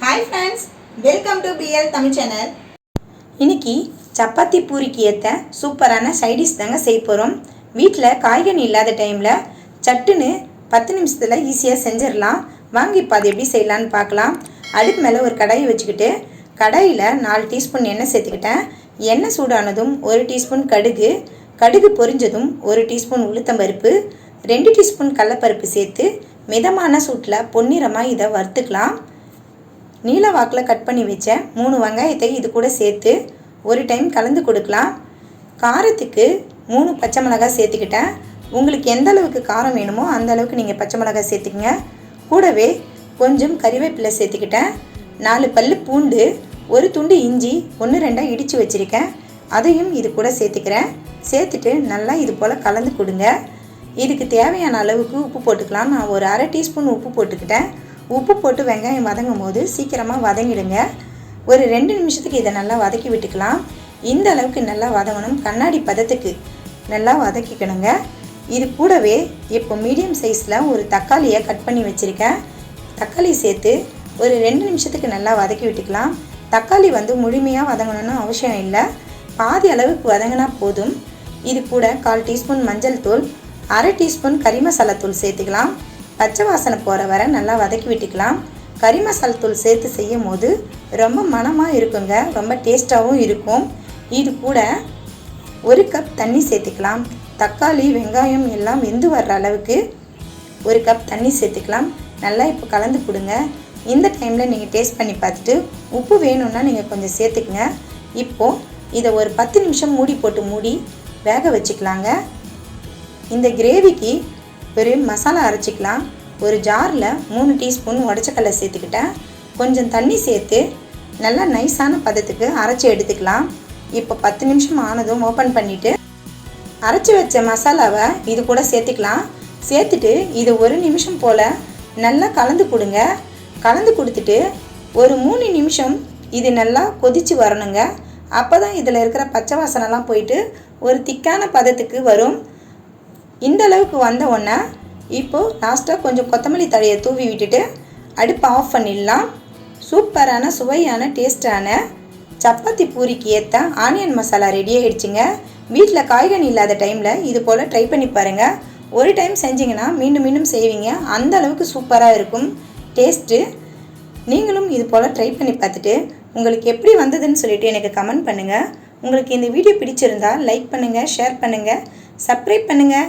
Hi friends welcome to PL Tamil channel இன்னைக்கு சப்பாத்தி பூரிக்கு ஏற்ற சூப்பரான சைடிஷ் தாங்க செய்ய போகிறோம் வீட்டில் காய்கறி இல்லாத டைமில் சட்டுன்னு பத்து நிமிஷத்தில் ஈஸியாக செஞ்சிடலாம். வாங்க இப்போ அது எப்படி செய்யலான்னு பார்க்கலாம். அடுப்பு மேலே ஒரு கடாயை வச்சுக்கிட்டு கடாயில் நாலு டீஸ்பூன் எண்ணெய் சேர்த்துக்கிட்டேன். எண்ணெய் சூடானதும் ஒரு டீஸ்பூன் கடுகு. கடுகு பொரிஞ்சதும் ஒரு டீஸ்பூன் உளுத்தம்பருப்பு. ரெண்டு டீஸ்பூன் கடலப்பருப்பு சேர்த்து மிதமான சூட்டில் பொன்னிறமாக இதை வறுத்துக்கலாம். நீல வாக்கில் கட் பண்ணி வச்ச மூணு வெங்காயத்தை இது கூட சேர்த்து ஒரு டைம் கலந்து கொடுக்கலாம். காரத்துக்கு மூணு பச்சை மிளகாய் சேர்த்துக்கிட்டேன். உங்களுக்கு எந்த அளவுக்கு காரம் வேணுமோ அந்த அளவுக்கு நீங்கள் பச்சை மிளகாய் சேர்த்துக்கங்க. கூடவே கொஞ்சம் கறிவேப்பிலை சேர்த்துக்கிட்டேன். நாலு பல்லு பூண்டு ஒரு துண்டு இஞ்சி ஒன்று ரெண்டாக இடித்து வச்சுருக்கேன். அதையும் இது கூட சேர்த்துக்கிறேன். சேர்த்துட்டு நல்லா இது போல் கலந்து கொடுங்க. இதுக்கு தேவையான அளவுக்கு உப்பு போட்டுக்கலாம். நான் ஒரு அரை டீஸ்பூன் உப்பு போட்டுக்கிட்டேன். உப்பு போட்டு வெங்காயம் வதங்கும் போது சீக்கிரமாக வதங்கிடுங்க. ஒரு ரெண்டு நிமிஷத்துக்கு இதை நல்லா வதக்கி விட்டுக்கலாம். இந்த அளவுக்கு நல்லா வதங்கணும். கண்ணாடி பதத்துக்கு நல்லா வதக்கிக்கணுங்க. இது கூடவே இப்போ மீடியம் சைஸில் ஒரு தக்காளியை கட் பண்ணி வச்சுருக்கேன். தக்காளி சேர்த்து ஒரு ரெண்டு நிமிஷத்துக்கு நல்லா வதக்கி விட்டுக்கலாம். தக்காளி வந்து முழுமையாக வதங்கணும்னு அவசியம் இல்லை. பாதி அளவுக்கு வதங்கினா போதும். இது கூட கால் டீஸ்பூன் மஞ்சள் தூள் அரை டீஸ்பூன் கறி மசாலா தூள் சேர்த்துக்கலாம். பச்சை வாசனை போகிற வரை நல்லா வதக்கி விட்டுக்கலாம். கறி மசாலா தூள் சேர்த்து செய்யும் போது ரொம்ப மனமாக இருக்குங்க. ரொம்ப டேஸ்ட்டாகவும் இருக்கும். இது கூட ஒரு கப் தண்ணி சேர்த்துக்கலாம். தக்காளி வெங்காயம் எல்லாம் வெந்து வர்ற அளவுக்கு ஒரு கப் தண்ணி சேர்த்துக்கலாம். நல்லா இப்போ கலந்து கொடுங்க. இந்த டைமில் நீங்கள் டேஸ்ட் பண்ணி பார்த்துட்டு உப்பு வேணும்னா நீங்கள் கொஞ்சம் சேர்த்துக்குங்க. இப்போது இதை ஒரு பத்து நிமிஷம் மூடி போட்டு மூடி வேக வச்சுக்கலாங்க. இந்த கிரேவிக்கு ஒரு மசாலா அரைச்சிக்கலாம். ஒரு ஜாரில் மூணு டீஸ்பூன் உடச்சக்கல்லை சேர்த்துக்கிட்டேன். கொஞ்சம் தண்ணி சேர்த்து நல்லா நைஸான பதத்துக்கு அரைச்சி எடுத்துக்கலாம். இப்போ பத்து நிமிஷம் ஆனதும் ஓப்பன் பண்ணிவிட்டு அரைச்சி வச்ச மசாலாவை இது கூட சேர்த்துக்கலாம். சேர்த்துட்டு இது ஒரு நிமிஷம் போல் நல்லா கலந்து கொடுங்க. கலந்து கொடுத்துட்டு ஒரு மூணு நிமிஷம் இது நல்லா கொதித்து வரணுங்க. அப்போ தான் இதில் இருக்கிற பச்சை வாசனைலாம் போயிட்டு ஒரு திக்கான பதத்துக்கு வரும். இந்த அளவுக்கு வந்த உடனே இப்போது லாஸ்ட்டாக கொஞ்சம் கொத்தமல்லி தழையை தூவி விட்டுட்டு அடுப்பை ஆஃப் பண்ணிடலாம். சூப்பரான சுவையான டேஸ்டான சப்பாத்தி பூரிக்கு ஏற்ற ஆனியன் மசாலா ரெடி ஆகிடுச்சிங்க வீட்டில் காய்கறி இல்லாத டைமில் இது போல் ட்ரை பண்ணி பாருங்கள் ஒரு டைம் செஞ்சிங்கன்னா மீண்டும் மீண்டும் செய்வீங்க. அந்த அளவுக்கு சூப்பராக இருக்கும். டேஸ்ட்டு நீங்களும் இது போல் ட்ரை பண்ணி பார்த்துட்டு உங்களுக்கு எப்படி வந்ததுன்னு சொல்லிவிட்டு எனக்கு கமெண்ட் பண்ணுங்கள் உங்களுக்கு இந்த வீடியோ பிடிச்சிருந்தால் லைக் பண்ணுங்கள் ஷேர் பண்ணுங்கள் சப்ஸ்கிரைப் பண்ணுங்கள்